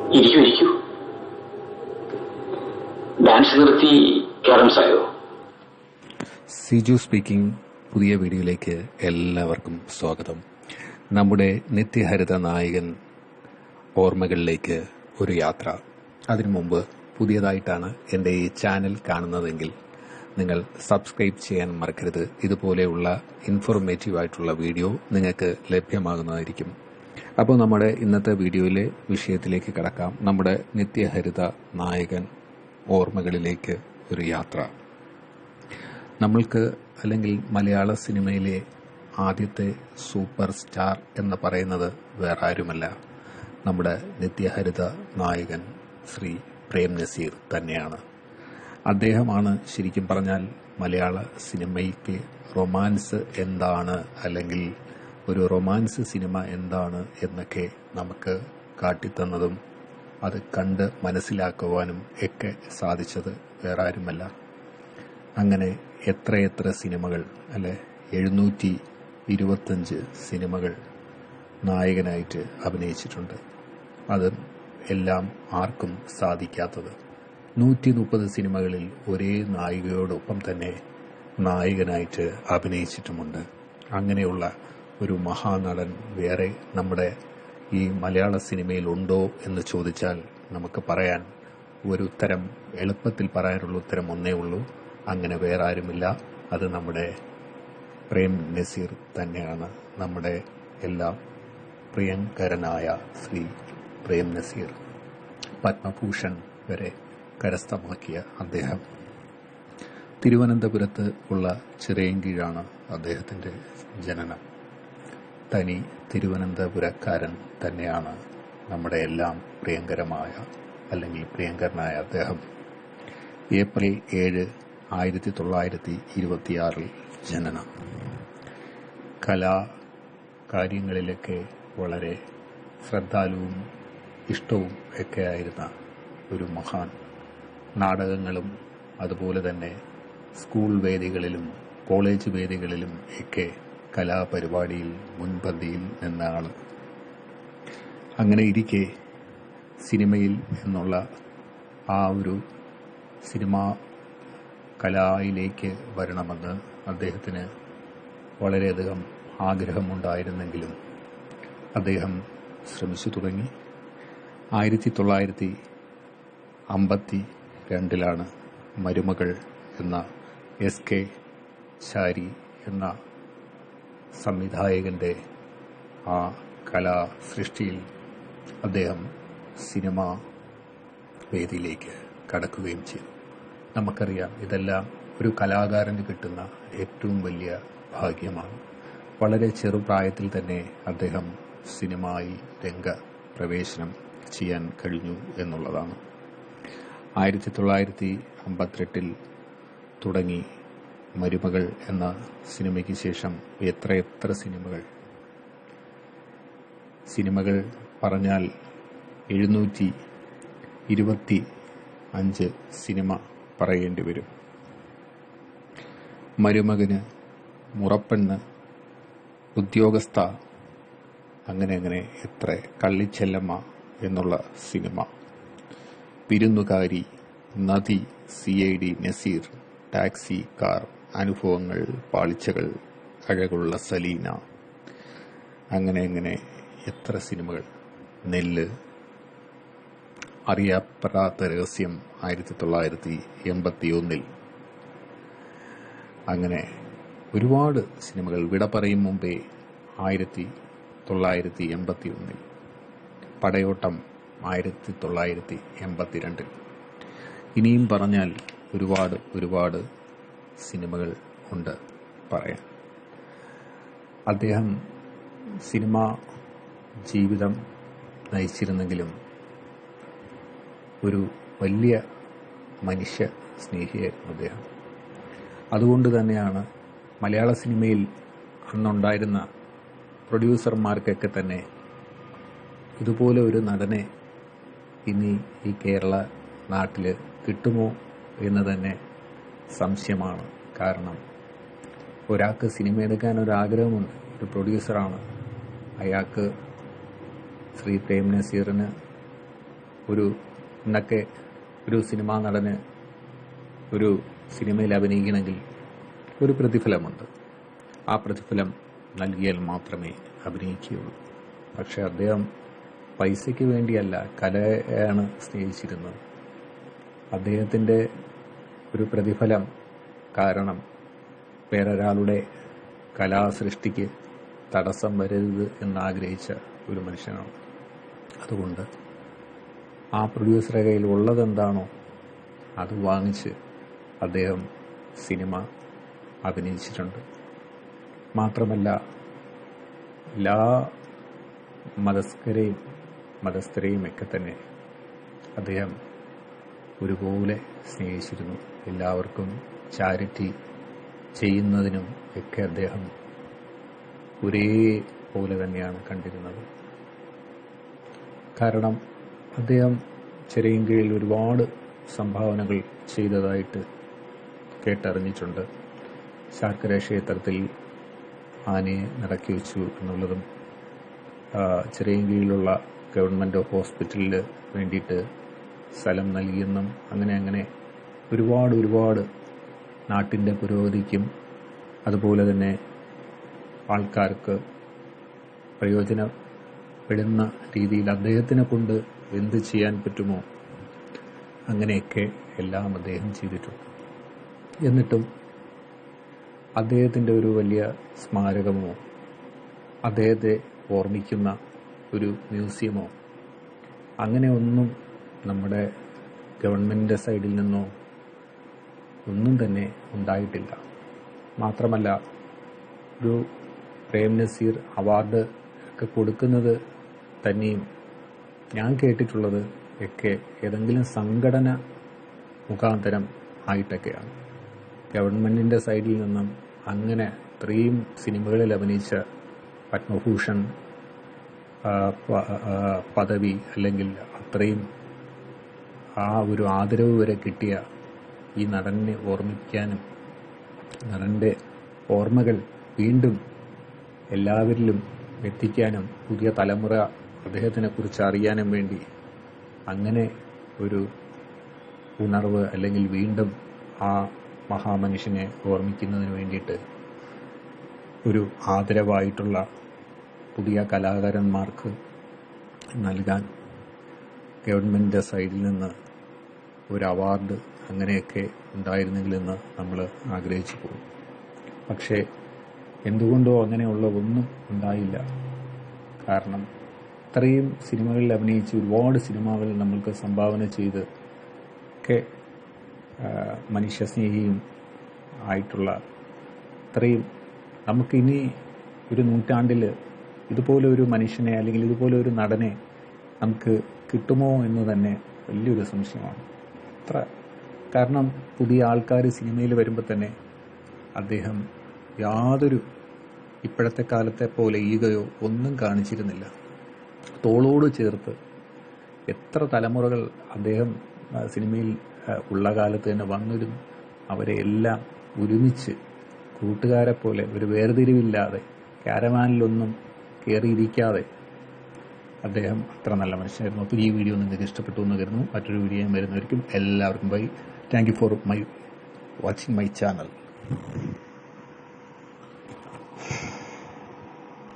ഇരിക്കൂ ഇരിക്കൂ. ഡാൻസ് നിർത്തി ക്യാരംസ് ആയോ? സിജു സ്പീക്കിംഗ് പുതിയ വീഡിയോയിലേക്ക് എല്ലാവർക്കും സ്വാഗതം. നമ്മുടെ നിത്യഹരിത നായകൻ ഓർമ്മകളിലേക്ക് ഒരു യാത്ര. അതിനു മുമ്പ് പുതിയതായിട്ടാണ് എന്റെ ഈ ചാനൽ കാണുന്നതെങ്കിൽ നിങ്ങൾ സബ്സ്ക്രൈബ് ചെയ്യാൻ മറക്കരുത്. ഇതുപോലെയുള്ള ഇൻഫോർമേറ്റീവ് ആയിട്ടുള്ള വീഡിയോ നിങ്ങൾക്ക് ലഭ്യമാകുന്നതായിരിക്കും. അപ്പോൾ നമ്മുടെ ഇന്നത്തെ വീഡിയോയിലെ വിഷയത്തിലേക്ക് കടക്കാം. നമ്മുടെ നിത്യഹരിത നായകൻ ഓർമ്മകളിലേക്ക് ഒരു യാത്ര. നമ്മൾക്ക് അല്ലെങ്കിൽ മലയാള സിനിമയിലെ ആദ്യത്തെ സൂപ്പർ സ്റ്റാർ എന്ന് പറയുന്നത് വേറെ ആരുമല്ല നമ്മുടെ നിത്യഹരിത നായകൻ ശ്രീ പ്രേം നസീർ തന്നെയാണ്. അദ്ദേഹമാണ് ശരിക്കും പറഞ്ഞാൽ മലയാള സിനിമയ്ക്ക് റൊമാൻസ് എന്താണ് അല്ലെങ്കിൽ ഒരു റൊമാൻസ് സിനിമ എന്താണ് എന്നൊക്കെ നമുക്ക് കാട്ടിത്തന്നതും അത് കണ്ട് മനസ്സിലാക്കുവാനും ഒക്കെ സാധിച്ചത് വേറെ ആരുമല്ല അങ്ങനെ എത്രയെത്ര സിനിമകൾ അല്ലെ? എഴുന്നൂറ്റി ഇരുപത്തഞ്ച് സിനിമകൾ നായകനായിട്ട് അഭിനയിച്ചിട്ടുണ്ട്. അത് എല്ലാം ആർക്കും സാധിക്കാത്തത്. നൂറ്റി മുപ്പത് സിനിമകളിൽ ഒരേ നായികയോടൊപ്പം തന്നെ നായകനായിട്ട് അഭിനയിച്ചിട്ടുമുണ്ട്. അങ്ങനെയുള്ള ഒരു മഹാനടൻ വേറെ നമ്മുടെ ഈ മലയാള സിനിമയിൽ ഉണ്ടോ എന്ന് ചോദിച്ചാൽ നമുക്ക് പറയാൻ ഒരു ഉത്തരം എളുപ്പത്തിൽ പറയാനുള്ള ഉത്തരം ഒന്നേ ഉള്ളൂ. അങ്ങനെ വേറെ ആരുമില്ല. അത് നമ്മുടെ പ്രേം നസീർ തന്നെയാണ്. നമ്മുടെ എല്ലാം പ്രിയങ്കരനായ ശ്രീ പ്രേം നസീർ പത്മഭൂഷൺ വരെ കരസ്ഥമാക്കിയ അദ്ദേഹം. തിരുവനന്തപുരത്ത് ഉള്ള ചിറയൻകീഴാണ് അദ്ദേഹത്തിന്റെ ജനനം. തനി തിരുവനന്തപുരക്കാരൻ തന്നെയാണ് നമ്മുടെ എല്ലാം പ്രിയങ്കരമായ അല്ലെങ്കിൽ പ്രിയങ്കരനായ അദ്ദേഹം. ഏപ്രിൽ ഏഴ് ആയിരത്തി തൊള്ളായിരത്തി ഇരുപത്തിയാറിൽ ജനനം. കലാ കാര്യങ്ങളിലൊക്കെ വളരെ ശ്രദ്ധാലുവും ഇഷ്ടവും ഒക്കെ ആയിരുന്ന ഒരു മഹാൻ. നാടകങ്ങളും അതുപോലെ തന്നെ സ്കൂൾ വേദികളിലും കോളേജ് വേദികളിലും ഒക്കെ കലാപരിപാടിയിൽ മുൻപന്തിയിൽ നിന്ന അങ്ങനെ ഇരിക്കെ സിനിമയിൽ എന്നുള്ള ആ ഒരു സിനിമാ കലയിലേക്ക് വരണമെന്ന് അദ്ദേഹത്തിന് വളരെയധികം ആഗ്രഹമുണ്ടായിരുന്നെങ്കിലും അദ്ദേഹം ശ്രമിച്ചു തുടങ്ങി. ആയിരത്തി തൊള്ളായിരത്തി അമ്പത്തി രണ്ടിലാണ് മരുമകൾ എന്ന എസ് കെ ശാരി എന്ന സംവിധായകന്റെ ആ കലാ സൃഷ്ടിയിൽ അദ്ദേഹം സിനിമ വേദിയിലേക്ക് കടക്കുകയും ചെയ്തു. നമുക്കറിയാം ഇതെല്ലാം ഒരു കലാകാരന് കിട്ടുന്ന ഏറ്റവും വലിയ ഭാഗ്യമാണ്. വളരെ ചെറുപ്രായത്തിൽ തന്നെ അദ്ദേഹം സിനിമായി രംഗ പ്രവേശനം ചെയ്യാൻ കഴിഞ്ഞു എന്നുള്ളതാണ്. ആയിരത്തി തൊള്ളായിരത്തി അമ്പത്തിരട്ടിൽ തുടങ്ങി മരുമകൾ എന്ന സിനിമയ്ക്ക് ശേഷം എത്രയെത്ര സിനിമകൾ. സിനിമകൾ പറഞ്ഞാൽ എഴുന്നൂറ്റി ഇരുപത്തി അഞ്ച് സിനിമ പറയേണ്ടി വരും. മരുമകന് മുറപ്പെണ്ണ് ഉദ്യോഗസ്ഥ അങ്ങനെ അങ്ങനെ എത്ര കള്ളിച്ചെല്ലമ്മ എന്നുള്ള cinema. Virunnukari Nadi C I D Nazir taxi car. Anubhavangal Palichakal Azhakulla Saleena. അങ്ങനെ അങ്ങനെ എത്ര സിനിമകൾ. നെല്ല് അറിയപ്പെടാത്ത രഹസ്യം ആയിരത്തി തൊള്ളായിരത്തി എൺപത്തി ഒന്നിൽ അങ്ങനെ ഒരുപാട് സിനിമകൾ വിട പറയും മുമ്പേ ആയിരത്തി തൊള്ളായിരത്തി എൺപത്തി ഒന്നിൽ പടയോട്ടം ആയിരത്തി തൊള്ളായിരത്തി എൺപത്തിരണ്ടിൽ ഇനിയും പറഞ്ഞാൽ ഒരുപാട് ഒരുപാട് സിനിമകൾ ഉണ്ട് പറയാൻ. അദ്ദേഹം സിനിമ ജീവിതം നയിച്ചിരുന്നെങ്കിലും ഒരു വലിയ മനുഷ്യ സ്നേഹിയായിരുന്നു അദ്ദേഹം. അതുകൊണ്ട് തന്നെയാണ് മലയാള സിനിമയിൽ അന്നുണ്ടായിരുന്ന പ്രൊഡ്യൂസർമാർക്കൊക്കെ തന്നെ ഇതുപോലെ ഒരു നടനെ ഇനി ഈ കേരള നാട്ടിൽ കിട്ടുമോ എന്ന് തന്നെ സംശയമാണ്. കാരണം ഒരാൾക്ക് സിനിമ എടുക്കാൻ ഒരു ആഗ്രഹമുണ്ട് ഒരു പ്രൊഡ്യൂസറാണ്. അയാൾക്ക് ശ്രീ പ്രേം നസീറിന് ഒരു ഇന്നൊക്കെ ഒരു സിനിമാ നടന് ഒരു സിനിമയിൽ അഭിനയിക്കണമെങ്കിൽ ഒരു പ്രതിഫലമുണ്ട്. ആ പ്രതിഫലം നൽകിയാൽ മാത്രമേ അഭിനയിക്കുകയുള്ളൂ. പക്ഷേ അദ്ദേഹം പൈസയ്ക്ക് വേണ്ടിയല്ല കലയാണ് സ്നേഹിച്ചിരുന്നത്. അദ്ദേഹത്തിന്റെ ഒരു പ്രതിഫലം കാരണം വേറൊരാളുടെ കലാസൃഷ്ടിക്ക് തടസ്സം വരരുത് എന്നാഗ്രഹിച്ച ഒരു മനുഷ്യനാണ്. അതുകൊണ്ട് ആ പ്രൊഡ്യൂസറുടെ കയ്യിൽ ഉള്ളതെന്താണോ അത് വാങ്ങിച്ച് അദ്ദേഹം സിനിമ അഭിനയിച്ചിട്ടുണ്ട്. മാത്രമല്ല എല്ലാ മതസ്ഥരെയും മതസ്ഥരെയും ഒക്കെ തന്നെ അദ്ദേഹം ഒരുപോലെ സ്നേഹിച്ചിരുന്നു. എല്ലാവർക്കും ചാരിറ്റി ചെയ്യുന്നതിനും ഒക്കെ അദ്ദേഹം ഒരേ പോലെ തന്നെയാണ് കണ്ടിരുന്നത്. കാരണം അദ്ദേഹം ചെറിയൻകീഴിൽ ഒരുപാട് സംഭാവനകൾ ചെയ്തതായിട്ട് കേട്ടറിഞ്ഞിട്ടുണ്ട്. ശാർക്കര ക്ഷേത്രത്തിൽ ആനയെ നടക്കി വെച്ചു എന്നുള്ളതും ചെറിയൻകീഴിലുള്ള ഗവൺമെന്റ് ഹോസ്പിറ്റലിൽ വേണ്ടിയിട്ട് സ്ഥലം നൽകിയെന്നും അങ്ങനെ അങ്ങനെ ഒരുപാട് ഒരുപാട് നാട്ടിന്റെ പുരോഗതിക്കും അതുപോലെ തന്നെ ആൾക്കാർക്ക് പ്രയോജനപ്പെടുന്ന രീതിയിൽ അദ്ദേഹത്തിനെ കൊണ്ട് എന്ത് ചെയ്യാൻ പറ്റുമോ അങ്ങനെയൊക്കെ എല്ലാം അദ്ദേഹം ചെയ്തിട്ടുണ്ട്. എന്നിട്ടും അദ്ദേഹത്തിന്റെ ഒരു വലിയ സ്മാരകമോ അദ്ദേഹത്തെ ഓർമ്മിക്കുന്ന ഒരു മ്യൂസിയമോ അങ്ങനെ ഒന്നും നമ്മുടെ ഗവൺമെന്റിന്റെ സൈഡിൽ നിന്നോ ഒന്നും തന്നെ ഉണ്ടായിട്ടില്ല. മാത്രമല്ല ഒരു പ്രേം നസീർ അവാർഡ് ഒക്കെ കൊടുക്കുന്നത് തന്നെയും ഞാൻ കേട്ടിട്ടുള്ളത് ഒക്കെ ഏതെങ്കിലും സംഘടന മുഖാന്തരം ആയിട്ടൊക്കെയാണ്. ഗവൺമെന്റിന്റെ സൈഡിൽ നിന്നും അങ്ങനെ ഇത്രയും സിനിമകളിൽ അഭിനയിച്ച പത്മഭൂഷൺ പദവി അല്ലെങ്കിൽ അത്രയും ആ ഒരു ആദരവ് വരെ കിട്ടിയ ഈ നടനെ ഓർമ്മിക്കാനും നടന്റെ ഓർമ്മകൾ വീണ്ടും എല്ലാവരിലും എത്തിക്കാനും പുതിയ തലമുറ അദ്ദേഹത്തിനെ കുറിച്ച് അറിയാനും വേണ്ടി അങ്ങനെ ഒരു ഉണർവ് അല്ലെങ്കിൽ വീണ്ടും ആ മഹാമനുഷ്യനെ ഓർമ്മിക്കുന്നതിന് വേണ്ടിയിട്ട് ഒരു ആദരവായിട്ടുള്ള പുതിയ കലാകാരന്മാർക്ക് നൽകാൻ ഗവൺമെന്റിന്റെ സൈഡിൽ നിന്ന് ഒരു അവാർഡ് അങ്ങനെയൊക്കെ ഉണ്ടായിരുന്നെങ്കിലെന്ന് നമ്മൾ ആഗ്രഹിച്ചു പോകും. പക്ഷേ എന്തുകൊണ്ടോ അങ്ങനെയുള്ള ഒന്നും ഉണ്ടായില്ല. കാരണം ഇത്രയും സിനിമകളിൽ അഭിനയിച്ച് ഒരുപാട് സിനിമകൾ നമ്മൾക്ക് സംഭാവന ചെയ്ത് ഒക്കെ മനുഷ്യസ്നേഹിയും ആയിട്ടുള്ള ഇത്രയും നമുക്കിനി ഒരു നൂറ്റാണ്ടിൽ ഇതുപോലെ ഒരു മനുഷ്യനെ അല്ലെങ്കിൽ ഇതുപോലെ ഒരു നടനെ നമുക്ക് കിട്ടുമോ എന്ന് തന്നെ വലിയൊരു സംശയമാണ്. അത്ര കാരണം പുതിയ ആൾക്കാർ സിനിമയിൽ വരുമ്പോൾ തന്നെ അദ്ദേഹം യാതൊരു ഇപ്പോഴത്തെ കാലത്തെ പോലെ ഈഗയോ ഒന്നും കാണിച്ചിരുന്നില്ല. തോളോട് ചേർത്ത് എത്ര തലമുറകൾ അദ്ദേഹം സിനിമയിൽ ഉള്ള കാലത്ത് തന്നെ വന്നിരുന്നു. അവരെ എല്ലാം ഒരുമിച്ച് കൂട്ടുകാരെ പോലെ ഒരു വേർതിരിവില്ലാതെ കാരവാനിലൊന്നും കയറിയിരിക്കാതെ അദ്ദേഹം അത്ര നല്ല മനുഷ്യനായിരുന്നു. അപ്പോൾ ഈ വീഡിയോ നിങ്ങൾക്ക് ഇഷ്ടപ്പെട്ടു എന്ന് കരുതുന്നു. മറ്റൊരു വീഡിയോ വരുന്നവർക്കും എല്ലാവർക്കും bye. Thank you for my watching my channel